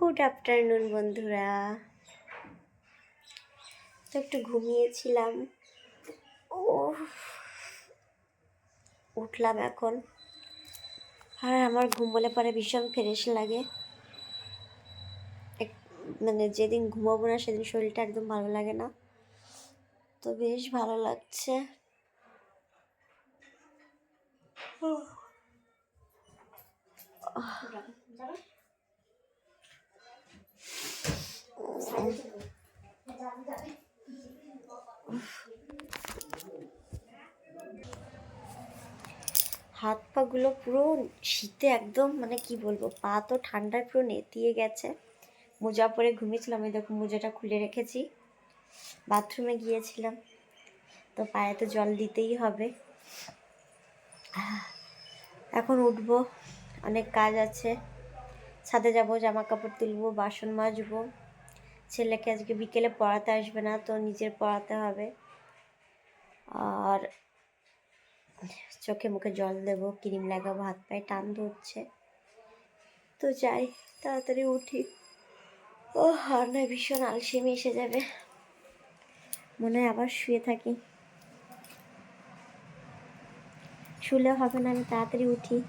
Good afternoon বন্ধুরা। তো একটু ঘুমিয়েছিলাম। ও উঠলাম এখন। আর আমার ঘুমোলে পরে ভীষণ ফ্রেশ লাগে। মানে যেদিন ঘুমাবো না, সেদিন শরীরটা একদম ভালো লাগে না। তো বেশ ভালো লাগছে। হাত পাগুলো পুরো শীতে একদম মানে কি বলব, পা তো ঠান্ডায় পুরো নেতিয়ে গেছে। মোজা পরে ঘুমিয়েছিলাম, এই দেখো মোজাটা খুলে রেখেছি। বাথরুমে গিয়েছিলাম, তো পায়ে তো জল দিতেই হবে। এখন উঠবো, অনেক কাজ আছে। ছাদে যাব, জামা কাপড় তুলবো, বাসন মাজবো। ছেলেকে আজকে বিকেলে পড়াতে আসবে না, তো নিজের পড়াতে হবে। আর চোখে মুখে জল দেবো, ক্রিম লাগাবো, হাত পায়ে টান ধরছে। তো যাই, তাড়াতাড়ি উঠি। ও আর নয়, ভীষণ আলসেমি এসে যাবে। মনে হয় আবার শুয়ে থাকি। শুলে হবে না, আমি তাড়াতাড়ি উঠি।